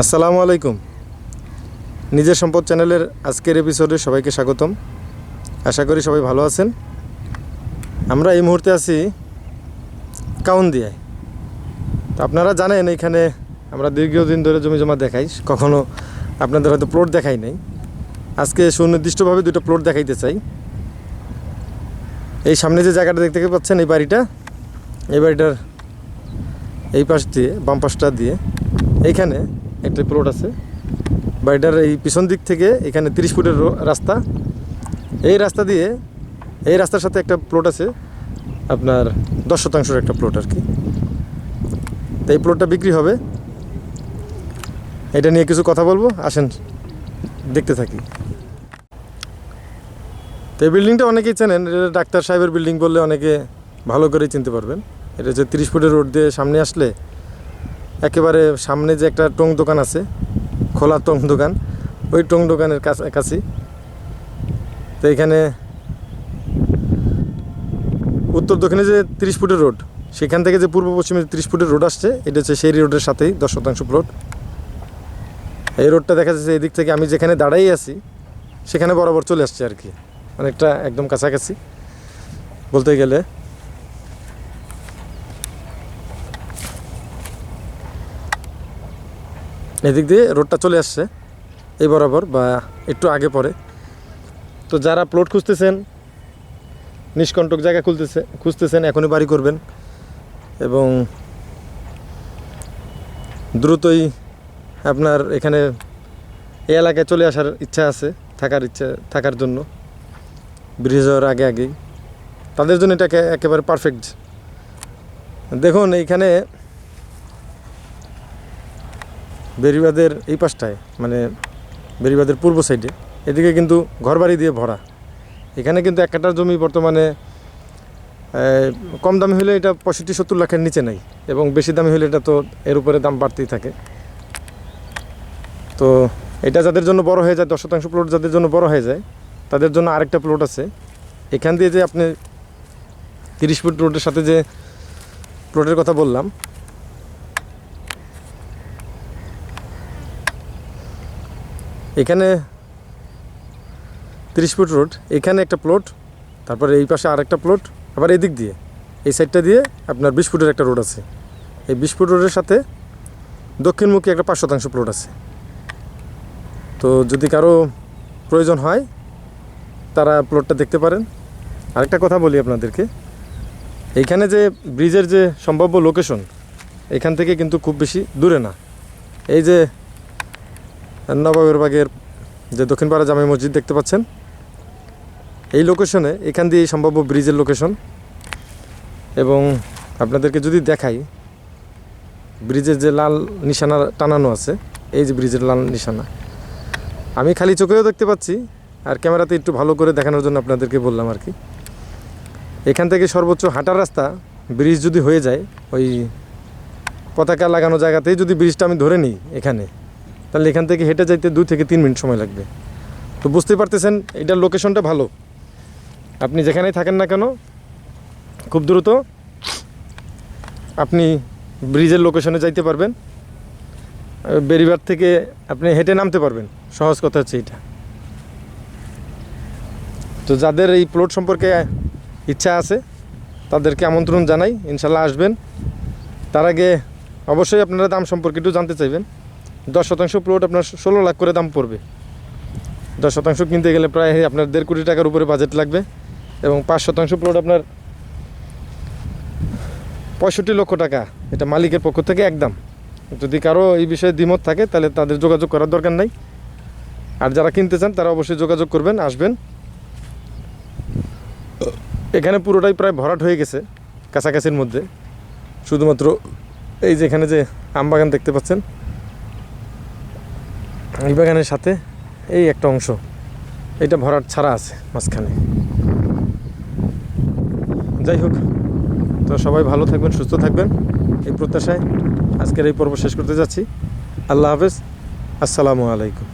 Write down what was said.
আসসালামু আলাইকুম। নিজের সম্পদ চ্যানেলের আজকের এপিসোডে সবাইকে স্বাগতম। আশা করি সবাই ভালো আছেন। আমরা এই মুহূর্তে আছি কাউন্দিয়ায়। তো আপনারা জানেন এখানে আমরা দীর্ঘদিন ধরে জমি জমা দেখাই, কখনো আপনাদের হয়তো প্লট দেখাই নাই। আজকে সুনির্দিষ্টভাবে দুটো প্লট দেখাইতে চাই। এই সামনে যে জায়গাটা দেখতে পাচ্ছেন, এই বাড়িটা, এই বাড়িটার এই পাশ দিয়ে, বাম পাশটা দিয়ে, এইখানে একটা প্লট আছে। বাড়িটার এই পিছন দিক থেকে এখানে তিরিশ ফুটের রাস্তা। এই রাস্তা দিয়ে, এই রাস্তার সাথে একটা প্লট আছে, আপনার দশ শতাংশের একটা প্লট আর কি। তো এই প্লটটা বিক্রি হবে। এটা নিয়ে কিছু কথা বলব, আসেন, দেখতে থাকি। তো এই বিল্ডিংটা অনেকেই চেনেন, এটা ডাক্তার সাহেবের বিল্ডিং বললে অনেকে ভালো করেই চিনতে পারবেন। এটা হচ্ছে তিরিশ ফুটের রোড দিয়ে সামনে আসলে একেবারে সামনে যে একটা টং দোকান আছে, খোলা টং দোকান, ওই টং দোকানের কাছ- কাছে। তো এখানে উত্তর দক্ষিণে যে তিরিশ ফুটের রোড, সেখান থেকে যে পূর্ব পশ্চিমে তিরিশ ফুটের রোড আসছে, এটা হচ্ছে সেই রোডের সাথেই দশ শতাংশ প্লট এই রোডটা দেখা যাচ্ছে এই দিক থেকে আমি যেখানে দাঁড়াই আছি, সেখানে বরাবর চলে আসছে আর কি। অনেকটা একদম কাছাকাছি। বলতে গেলে এদিক দিয়ে রোডটা চলে আসছে, এই বরাবর বা একটু আগে পরে। তো যারা প্লট খুঁজতেছেন, নিষ্কণ্টক জায়গা খুলতেছে খুঁজতেছেন, এখনই বাড়ি করবেন এবং দ্রুতই আপনার এখানে এই এলাকায় চলে আসার ইচ্ছা আছে, থাকার ইচ্ছা, থাকার জন্য। ব্রিজ হওয়ার আগে আগেই। তাদের জন্য এটাকে একেবারে পারফেক্ট দেখুন, এইখানে বেরিবাদের এই পাশটায় মানে বেরিবাদের পূর্ব সাইডে, এদিকে কিন্তু ঘরবাড়ি দিয়ে ভরা। এখানে কিন্তু এক কাটার জমি বর্তমানে কম দামি হলে এটা পঁয়ষট্টি সত্তর লাখের নিচে নাই এবং বেশি দামি হলে এটা তো এর উপরে দাম বাড়তেই থাকে। তো এটা যাদের জন্য বড় হয়ে যায়, দশ শতাংশ প্লট যাদের জন্য বড় হয়ে যায়, তাদের জন্য আরেকটা প্লট আছে। এখান দিয়ে যে আপনি তিরিশ ফুট রোডের সাথে যে প্লটের কথা বললাম এখানে তিরিশ ফুট রোড, এখানে একটা প্লট তারপরে এই পাশে আর একটা প্লট আবার এই দিক দিয়ে। এই সাইডটা দিয়ে আপনার বিশ ফুটের একটা রোড আছে। এই বিশ ফুট রোডের সাথে দক্ষিণমুখী একটা পাঁচ শতাংশ প্লট আছে। তো যদি কারও প্রয়োজন হয়, তারা প্লটটা দেখতে পারেন। আরেকটা কথা বলি আপনাদেরকে। এইখানে যে ব্রিজের যে সম্ভাব্য লোকেশন এখান থেকে কিন্তু খুব বেশি দূরে না। এই যে নবাবের বাগের যে দক্ষিণপাড়া জামে মসজিদ দেখতে পাচ্ছেন, এই লোকেশনে এখান দিয়ে সম্ভাব্য ব্রিজের লোকেশন এবং আপনাদেরকে যদি দেখাই, ব্রিজের যে লাল নিশানা টানানো আছে, এই যে ব্রিজের লাল নিশানা, আমি খালি চোখেও দেখতে পাচ্ছি, আর ক্যামেরাতে একটু ভালো করে দেখানোর জন্য আপনাদেরকে বললাম আর কি। এখান থেকে সর্বোচ্চ হাঁটার রাস্তা, ব্রিজ যদি হয়ে যায়, ওই পতাকা লাগানো জায়গাতেই যদি ব্রিজটা আমি ধরে নিই এখানে তাহলে এখান থেকে হেঁটে যাইতে দুই থেকে তিন মিনিট সময় লাগবে। তো বুঝতে পারতেছেন, এটার লোকেশনটা ভালো। আপনি যেখানেই থাকেন না কেন, খুব দ্রুত আপনি ব্রিজের লোকেশনে যাইতে পারবেন। বেরিবার থেকে আপনি হেঁটে নামতে পারবেন। সহজ কথা হচ্ছে এটা তো যাদের এই প্লট সম্পর্কে ইচ্ছা আছে, তাদেরকে আমন্ত্রণ জানাই। ইনশাল্লাহ আসবেন। তার আগে অবশ্যই আপনারা দাম সম্পর্কে একটু জানতে চাইবেন। দশ শতাংশ প্লট আপনার ষোলো লাখ করে দাম পড়বে। দশ শতাংশ কিনতে গেলে প্রায় আপনার দেড় কোটি টাকার উপরে বাজেট লাগবে এবং পাঁচ শতাংশ প্লট আপনার পঁয়ষট্টি লক্ষ টাকা, এটা মালিকের পক্ষ থেকে একদম। যদি কারও এই বিষয়ে দ্বিমত থাকে, তাহলে তাদের যোগাযোগ করার দরকার নাই। আর যারা কিনতে চান, তারা অবশ্যই যোগাযোগ করবেন, আসবেন। এখানে পুরোটাই প্রায় ভরাট হয়ে গেছে, কাছাকাছির মধ্যে। শুধুমাত্র এই যে এখানে যে আমবাগান দেখতে পাচ্ছেন এই বাগানের সাথে এই একটা অংশ, এটা ভরাট ছাড়া আছে মাঝখানে। যাই হোক, তো সবাই ভালো থাকবেন, সুস্থ থাকবেন এই প্রত্যাশায় আজকের এই পর্ব শেষ করতে যাচ্ছি। আল্লাহ হাফেজ, আসসালামু আলাইকুম।